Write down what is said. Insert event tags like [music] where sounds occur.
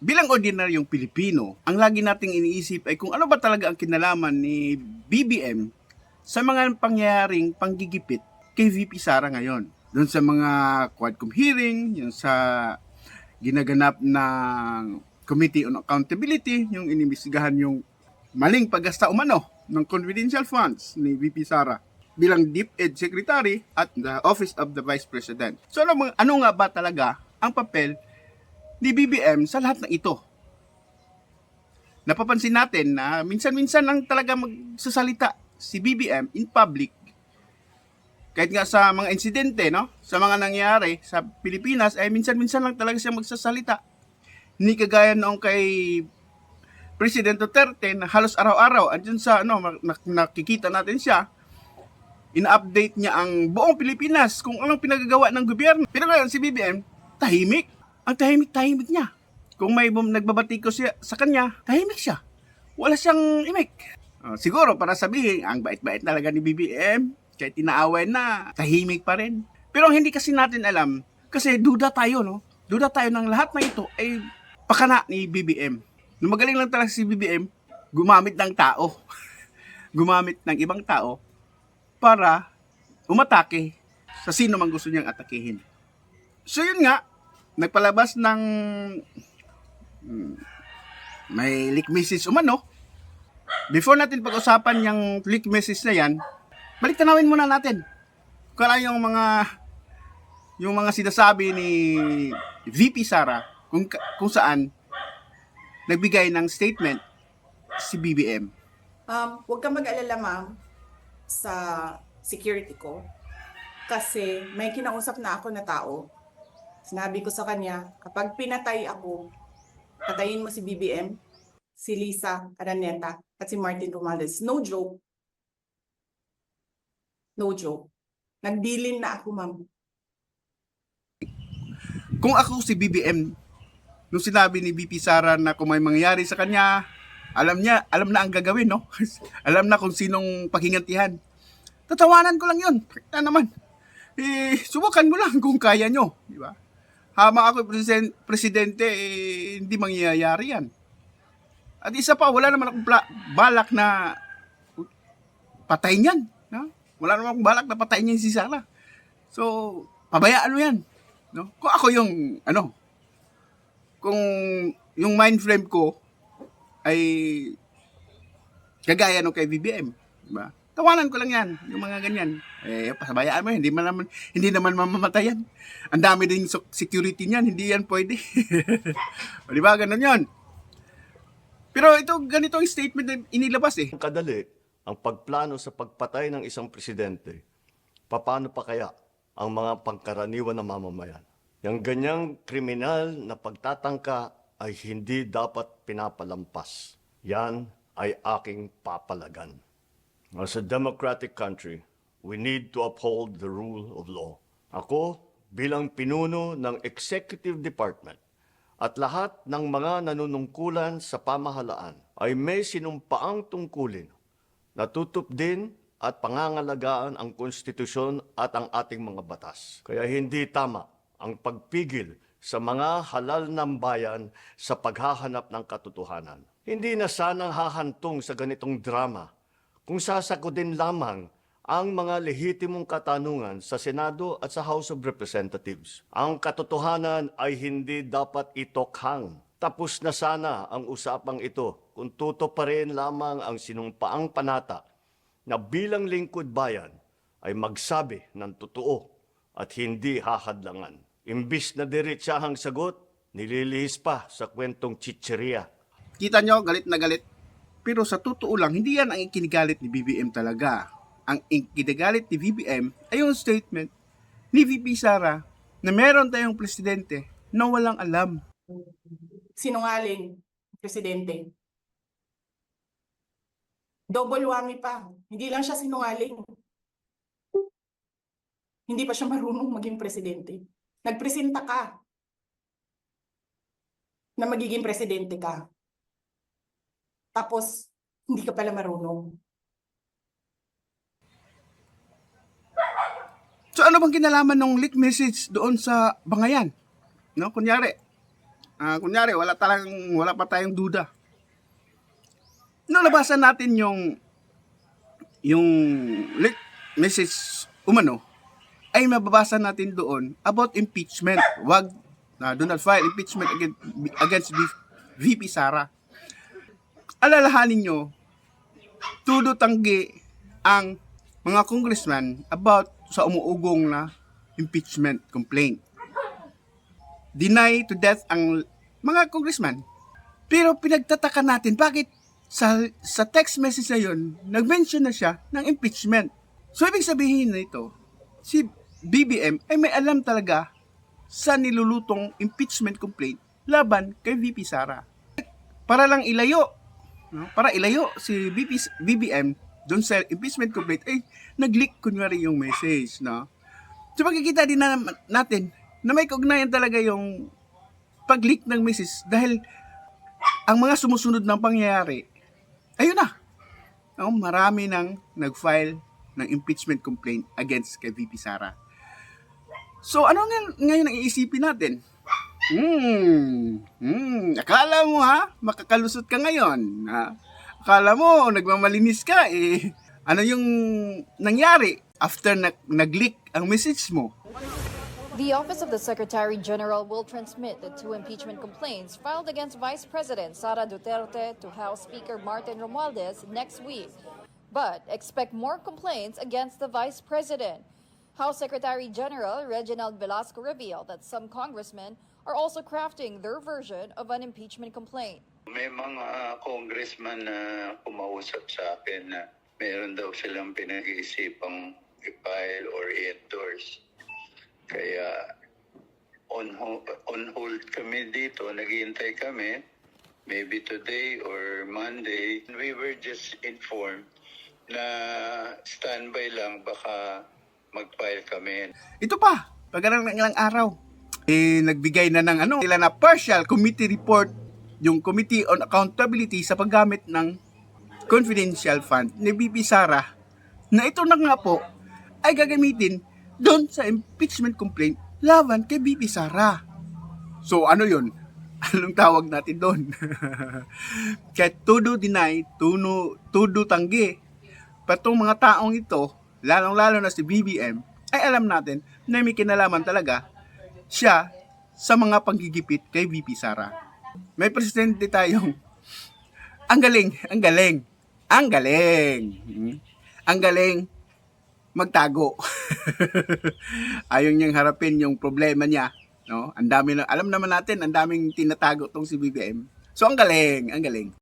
bilang ordinaryong Pilipino, ang lagi nating iniisip ay kung ano ba talaga ang kinalaman ni BBM sa mga pangyayaring panggigipit kay VP Sara ngayon. Doon sa mga Quadcom hearing, yung sa ginaganap ng Committee on Accountability, yung inimbestigahan yung maling paggasta umano ng confidential funds ni VP Sara bilang DepEd Secretary at the Office of the Vice President. So ano, ano nga ba talaga ang papel ni BBM sa lahat ng ito? Napapansin natin na minsan-minsan lang talaga magsasalita si BBM in public kahit nga sa mga insidente, no? Sa mga nangyari sa Pilipinas, ay minsan-minsan lang talaga siya magsasalita. Hindi kagaya noong kay President Duterte na halos araw-araw, andyan sa, ano, nak- nakikita natin siya, ina-update niya ang buong Pilipinas kung anong pinagagawa ng gobyerno. Pero ngayon, si BBM, tahimik. Ang tahimik-tahimik niya. Kung may bum- nagbabatiko siya sa kanya, tahimik siya. Wala siyang imik. Ah, siguro para sabihin, ang bait-bait talaga ni BBM, kahit inaaway na, tahimik pa rin. Pero hindi kasi natin alam, kasi duda tayo, no? Duda tayo ng lahat ng ito ay pakana ni BBM. Nung magaling lang talaga si BBM, gumamit ng tao. [laughs] gumamit ng ibang tao para umatake sa sino man gusto niyang atakihin. So yun nga, nagpalabas ng hmm, may leak message umano. Before natin pag-usapan yung leak message na yan, balik tanawin muna natin. Kung ano yung mga yung mga sinasabi ni VP Sara kung kung saan nagbigay ng statement si BBM. Um, huwag kang mag-alala, ma'am, sa security ko. Kasi may kinausap na ako na tao. Sinabi ko sa kanya, kapag pinatay ako, patayin mo si BBM, si Lisa Araneta, at si Martin Romales. No joke. No joke. Nagdilin na ako, ma'am. Kung ako si BBM, nung sinabi ni VP Sara na kung may mangyayari sa kanya, alam niya, alam na ang gagawin, no? [laughs] alam na kung sinong paghingantihan. Tatawanan ko lang yun. Na naman. Eh, subukan mo lang kung kaya nyo. Di ba? Hama ako presiden- presidente, eh, hindi mangyayari yan. At isa pa, wala naman akong balak na patayin yan. No? Wala naman akong balak na patayin yan si Sara. So, pabayaan mo yan. No? Kung ako yung, ano, kung yung mind frame ko ay kagaya nung kay BBM, di ba? Tawanan ko lang yan, yung mga ganyan. Eh, pasabayaan mo, hindi man naman, hindi naman mamamatayan. Ang dami din security niyan, hindi yan pwede. [laughs] o, di ba? Ganun yun. Pero ito, ganito ang statement na inilabas eh. kadali ang pagplano sa pagpatay ng isang presidente, paano pa kaya ang mga pangkaraniwan na mamamayan? Yung ganyang kriminal na pagtatangka ay hindi dapat pinapalampas. Yan ay aking papalagan. As a democratic country, we need to uphold the rule of law. Ako, bilang pinuno ng Executive Department, at lahat ng mga nanunungkulan sa pamahalaan ay may sinumpaang tungkulin na tutup din at pangangalagaan ang konstitusyon at ang ating mga batas. Kaya hindi tama ang pagpigil sa mga halal ng bayan sa paghahanap ng katotohanan. Hindi na sanang hahantong sa ganitong drama kung sasakodin lamang ang mga lehitimong katanungan sa Senado at sa House of Representatives. Ang katotohanan ay hindi dapat itokhang. Tapos na sana ang usapang ito kung tuto pa rin lamang ang sinumpaang panata na bilang lingkod bayan ay magsabi ng totoo at hindi hahadlangan. Imbis na diretsahang sagot, nililihis pa sa kwentong chicheria. Kita nyo, galit na galit. Pero sa totoo lang, hindi yan ang ikinigalit ni BBM talaga. Ang ikinigalit ni BBM ay yung statement ni VP Sara na meron tayong presidente na walang alam. Sinungaling, presidente. Double whammy pa. Hindi lang siya sinungaling. Hindi pa siya marunong maging presidente. Nagpresenta ka na magiging presidente ka. Tapos, hindi ka pala marunong. So ano bang kinalaman ng leak message doon sa bangayan? No, kunyari, Ah, kunyari, wala talagang, wala pa tayong duda. Nung nabasan natin yung yung like, message umano, ay mababasa natin doon about impeachment. Wag na do not file impeachment against, against VP Sara. Alalahanin nyo, tudo tanggi ang mga congressman about sa umuugong na impeachment complaint. Deny to death ang mga congressman. Pero pinagtataka natin, bakit sa, sa text message na yun, nag-mention na siya ng impeachment. So, ibig sabihin nito, si BBM ay may alam talaga sa nilulutong impeachment complaint laban kay VP Sara. Para lang ilayo, no? para ilayo si s- BBM doon sa impeachment complaint, ay nag-leak kunwari yung message. No? So makikita din na natin na may kaugnayan talaga yung pag-leak ng message dahil ang mga sumusunod ng pangyayari, ayun na. No, marami nang nag-file ng impeachment complaint against kay VP Sara. So ano nga ngayon ang iisipin natin? Hmm, hmm, akala mo ha, makakalusot ka ngayon. Ha? Akala mo, nagmamalinis ka eh. Ano yung nangyari after na- nag-leak ang message mo? The Office of the Secretary General will transmit the two impeachment complaints filed against Vice President Sara Duterte to House Speaker Martin Romualdez next week. But expect more complaints against the Vice President. House Secretary General Reginald Velasco revealed that some congressmen are also crafting their version of an impeachment complaint. May mga congressman na kumausap sa akin na meron daw silang pinag-iisipang i-file or i-endorse. Kaya on, ho- on hold kami dito, naghihintay kami, maybe today or Monday. We were just informed na standby lang, baka mag-file kami. Ito pa, ng ilang araw, eh, nagbigay na ng ano, sila na partial committee report, yung Committee on Accountability sa paggamit ng confidential fund ni BP Sara, na ito na nga po, ay gagamitin doon sa impeachment complaint laban kay BP Sara. So ano yun? [laughs] Anong tawag natin doon? [laughs] Kaya tudo deny, tuno, tudo tanggi. Patong mga taong ito, lalong-lalo na si BBM, ay alam natin na may kinalaman talaga siya sa mga panggigipit kay VP Sara. May presidente tayong [laughs] ang galing, ang galing, ang galing. Hmm. Ang galing magtago. [laughs] Ayaw niyang harapin yung problema niya, no? Ang dami na alam naman natin, ang daming tinatago tong si BBM. So ang galing, ang galing.